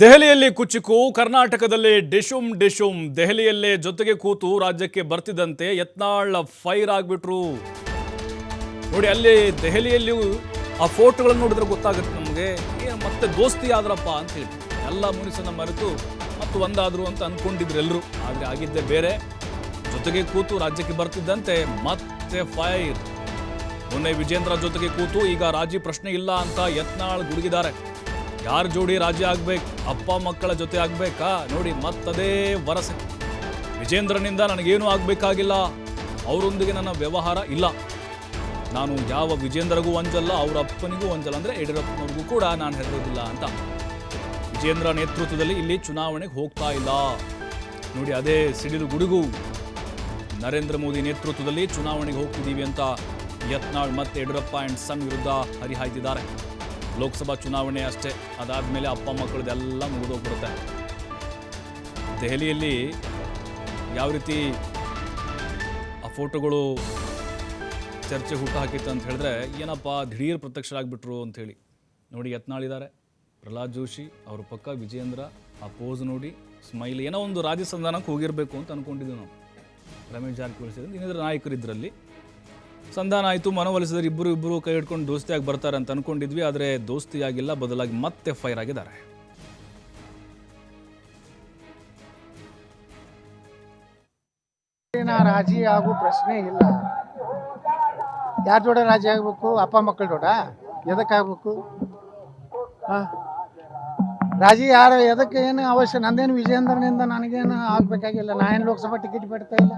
ದೆಹಲಿಯಲ್ಲಿ ಕುಚಿಕು, ಕರ್ನಾಟಕದಲ್ಲಿ ಡಿಶುಮ್ ಡಿಶುಮ್, ದೆಹಲಿಯಲ್ಲೇ ಜೊತೆಗೆ ಕೂತು ರಾಜ್ಯಕ್ಕೆ ಬರ್ತಿದ್ದಂತೆ ಯತ್ನಾಳ್ ಫೈರ್ ಆಗ್ಬಿಟ್ರು. ನೋಡಿ, ಅಲ್ಲಿ ದೆಹಲಿಯಲ್ಲಿಯೂ ಆ ಫೋಟೋಗಳನ್ನು ನೋಡಿದ್ರೆ ಗೊತ್ತಾಗುತ್ತೆ ನಮಗೆ ಮತ್ತೆ ದೋಸ್ತಿ ಆದ್ರಪ್ಪ ಅಂತ ಹೇಳಿ. ಎಲ್ಲ ಮನುಷ್ಯನ ಮರೆತು ಮತ್ತು ಒಂದಾದ್ರು ಅಂತ ಅನ್ಕೊಂಡಿದ್ರು ಎಲ್ಲರೂ ಆದರೆ ಆಗಿದ್ದೇ ಬೇರೆ. ಜೊತೆಗೆ ಕೂತು ರಾಜ್ಯಕ್ಕೆ ಬರ್ತಿದ್ದಂತೆ ಮತ್ತೆ ಫೈರ್. ಮೊನ್ನೆ ವಿಜೇಂದ್ರ ಜೊತೆಗೆ ಕೂತು ಈಗ ರಾಜಿ ಪ್ರಶ್ನೆ ಇಲ್ಲ ಅಂತ ಯತ್ನಾಳ್ ಗುಡುಗಿದ್ದಾರೆ. ಯಾರ ಜೋಡಿ ರಾಜ್ಯ ಆಗ್ಬೇಕು? ಅಪ್ಪ ಮಕ್ಕಳ ಜೊತೆ ಆಗ್ಬೇಕಾ? ನೋಡಿ, ಮತ್ತದೇ ವರಸೆ. ವಿಜೇಂದ್ರನಿಂದ ನನಗೇನು ಆಗಬೇಕಾಗಿಲ್ಲ. ಅವರೊಂದಿಗೆ ನನ್ನ ವ್ಯವಹಾರ ಇಲ್ಲ. ನಾನು ಯಾವ ವಿಜೇಂದ್ರಗೂ ಒಂಜಲ್ಲ, ಅವರ ಅಪ್ಪನಿಗೂ ಒಂಜಲ್ಲ ಅಂದ್ರೆ ಯಡಿಯೂರಪ್ಪನವ್ರಿಗೂ ಕೂಡ ನಾನು ಹೆದರೋದಿಲ್ಲ ಅಂತ. ವಿಜೇಂದ್ರ ನೇತೃತ್ವದಲ್ಲಿ ಇಲ್ಲಿ ಚುನಾವಣೆಗೆ ಹೋಗ್ತಾ ಇಲ್ಲ. ನೋಡಿ, ಅದೇ ಸಿಡಿಲು ಗುಡುಗು. ನರೇಂದ್ರ ಮೋದಿ ನೇತೃತ್ವದಲ್ಲಿ ಚುನಾವಣೆಗೆ ಹೋಗ್ತಿದ್ದೀವಿ ಅಂತ ಯತ್ನಾಳ್ ಮತ್ತು ಯಡಿಯೂರಪ್ಪ ಆ್ಯಂಡ್ ಸನ್ ವಿರುದ್ಧ ಹರಿಹಾಯ್ತಿದ್ದಾರೆ ಲೋಕಸಭಾ ಚುನಾವಣೆ ಅಷ್ಟೇ. ಅದಾದಮೇಲೆ ಅಪ್ಪ ಮಕ್ಕಳದೆಲ್ಲ ಮುಗಿದೋಗ್ಬಿಡುತ್ತೆ. ದೆಹಲಿಯಲ್ಲಿ ಯಾವ ರೀತಿ ಆ ಫೋಟೋಗಳು ಚರ್ಚೆ ಹುಟ್ಟು ಹಾಕಿತ್ತು ಅಂತ ಹೇಳಿದ್ರೆ, ಏನಪ್ಪ, ದಿಢೀರ್ ಪ್ರತ್ಯಕ್ಷರಾಗ್ಬಿಟ್ರು ಅಂಥೇಳಿ ನೋಡಿ, ಯತ್ನಾಳಿದ್ದಾರೆ. ಪ್ರಹ್ಲಾದ್ ಜೋಶಿ, ಅವ್ರ ಪಕ್ಕ ವಿಜೇಂದ್ರ ಆ ಪೋಸ್ ನೋಡಿ ಸ್ಮೈಲ್ ಏನೋ ಒಂದು ರಾಜ್ಯ ಸಂಧಾನಕ್ಕೆ ಹೋಗಿರಬೇಕು ಅಂತ ಅನ್ಕೊಂಡಿದ್ವಿ ನಾವು. ರಮೇಶ್ ಜಾರಕಿಹೊಳಿ ಸೇರಿದಂತೆ ನಾಯಕರು ಇದರಲ್ಲಿ ಸಂಧಾನ ಆಯಿತು, ಮನವೊಲಿಸಿದ್ರೆ ಇಬ್ಬರು ಇಬ್ಬರು ಕೈ ಹಿಡ್ಕೊಂಡು ದೋಸ್ತಿಯಾಗಿ ಬರ್ತಾರೆ ಅಂತ ಅನ್ಕೊಂಡಿದ್ವಿ, ಆದರೆ ದೋಸ್ತಿಯಾಗಿಲ್ಲ, ಬದಲಾಗಿ ಮತ್ತೆ ಫೈರ್ ಆಗಿದ್ದಾರೆ. ರಾಜಿ ಆಗೋ ಪ್ರಶ್ನೆ ಇಲ್ಲ. ಯಾರ ಜೋಡ ರಾಜಿ ಆಗ್ಬೇಕು? ಅಪ್ಪ ಮಕ್ಕಳ ಜೋಡ? ಎದಕ್ಕಾಗಬೇಕು ರಾಜಿ ಯಾರು ಎದಕ್ಕೆ ಏನು ಅವಶ್ಯ? ನಂದೇನು ವಿಜೇಂದ್ರನಿಂದ ನನಗೇನು ಆಗ್ಬೇಕಾಗಿಲ್ಲ? ನಾ ಏನು ಲೋಕಸಭಾ ಟಿಕೆಟ್ ಬಿಡ್ತಾ ಇಲ್ಲ?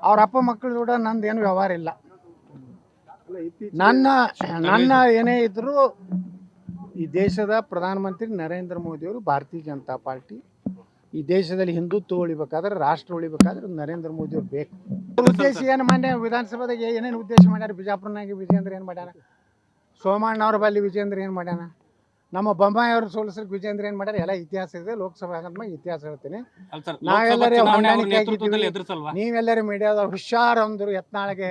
ಅವ್ರ ಅಪ್ಪ ಮಕ್ಕಳು ಕೂಡ ನಂದು ನಂದೇನು ವ್ಯವಹಾರ ಇಲ್ಲ. ನನ್ನ ನನ್ನ ಏನೇ ಇದ್ರು ಈ ದೇಶದ ಪ್ರಧಾನಮಂತ್ರಿ ನರೇಂದ್ರ ಮೋದಿಯವರು ಭಾರತೀಯ ಜನತಾ ಪಾರ್ಟಿ ಈ ದೇಶದಲ್ಲಿ ಹಿಂದುತ್ವ ಉಳಿಬೇಕಾದ್ರೆ ರಾಷ್ಟ್ರ ಉಳಿಬೇಕಾದ್ರೆ ನರೇಂದ್ರ ಮೋದಿ ಅವ್ರು ಬೇಕು. ಅವ್ರ ಉದ್ದೇಶ ಏನು ಮಾನ್ಯ ವಿಧಾನಸಭೆದಾಗ ಏನೇನು ಉದ್ದೇಶ ಮಾಡ್ಯಾರ ಬಿಜಾಪುರನಾಗಿ ವಿಜೇಂದ್ರ ಏನು ಮಾಡ್ಯಾರ? ಸೋಮಣ್ಣ ಅವ್ರ ಬಲ್ಲಿ ವಿಜೇಂದ್ರ ಏನು ಮಾಡ್ಯಾನ? ನಮ್ಮ ಬೊಮ್ಮಾಯಿ ಅವರು ಸೋಲಿಸ್ಲಿಕ್ಕೆ ವಿಜೇಂದ್ರ ಏನ್ ಮಾಡ್ಯಾರ? ಎಲ್ಲ ಇತಿಹಾಸ ಇದೆ ಲೋಕಸಭೆ ಆದ್ಮೇಲೆ ಇತಿಹಾಸ ಹೇಳ್ತೀನಿ. ನಾವೆಲ್ಲರೂ ಹೊಂದಾಣಿಕೆ ಆಗಿದ್ದೀವಿ. ನೀವೆಲ್ಲರೂ ಮೀಡಿಯಾದವ್ರು ಹುಷಾರ್ ಅಂದ್ರು ಯತ್ನಾಳಿಗೆ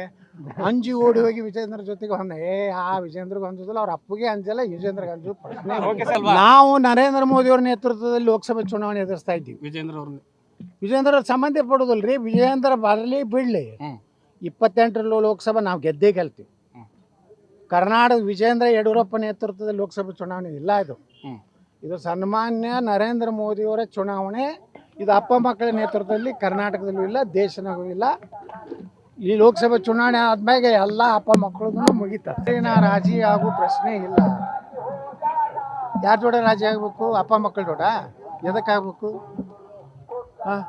ಅಂಜಿ ಓಡಿ ಹೋಗಿ ವಿಜೇಂದ್ರ ಜೊತೆಗೆ ಹೊಂದ ಏ ಆ ವಿಜೇಂದ್ರಗೆ ಅಂಜುದಿಲ್ಲ ಅವ್ರ ಅಪ್ಪಗೆ ಅಂಜಲ್ಲ ವಿಜೇಂದ್ರಗೆ ಅಂಜು ನಾವು ನರೇಂದ್ರ ಮೋದಿ ಅವ್ರ ನೇತೃತ್ವದಲ್ಲಿ ಲೋಕಸಭೆ ಚುನಾವಣೆ ಎದುರಿಸ್ತಾ ಇದ್ದೀವಿ. ವಿಜೇಂದ್ರ ಅವ್ರನ್ನ ವಿಜೇಂದ್ರ ಅವ್ರ ಸಂಬಂಧ ಪಡೋದಲ್ರಿ ವಿಜೇಂದ್ರ ಬರಲಿ ಬಿಡ್ಲಿ. ಇಪ್ಪತ್ತೆಂಟರಲ್ಲೂ ಇಪ್ಪತ್ತೆಂಟರ ಲೋಕಸಭೆ ನಾವು ಗೆದ್ದೇ ಗೆಲ್ತೀವಿ. ಕರ್ನಾಟಕ ವಿಜೇಂದ್ರ ಯಡಿಯೂರಪ್ಪ ನೇತೃತ್ವದ ಲೋಕಸಭೆ ಚುನಾವಣೆ ಇಲ್ಲ ಇದು. ಇದು ಸನ್ಮಾನ್ಯ ನರೇಂದ್ರ ಮೋದಿಯವರ ಚುನಾವಣೆ. ಇದು ಅಪ್ಪ ಮಕ್ಕಳ ನೇತೃತ್ವದಲ್ಲಿ ಕರ್ನಾಟಕದಲ್ಲೂ ಇಲ್ಲ ದೇಶನಾಗೂ ಇಲ್ಲ. ಈ ಲೋಕಸಭೆ ಚುನಾವಣೆ ಆದ್ಮೇಲೆ ಎಲ್ಲ ಅಪ್ಪ ಮಕ್ಕಳದೂ ಮುಗಿತಾರೆ ರಾಜಿ ಆಗೋ ಪ್ರಶ್ನೆ ಇಲ್ಲ. ಯಾರ ಜೋಡ ರಾಜಿ ಆಗಬೇಕು? ಅಪ್ಪ ಮಕ್ಕಳ ಜೋಡ? ಎದಕ್ಕಾಗಬೇಕು ಹಾಂ?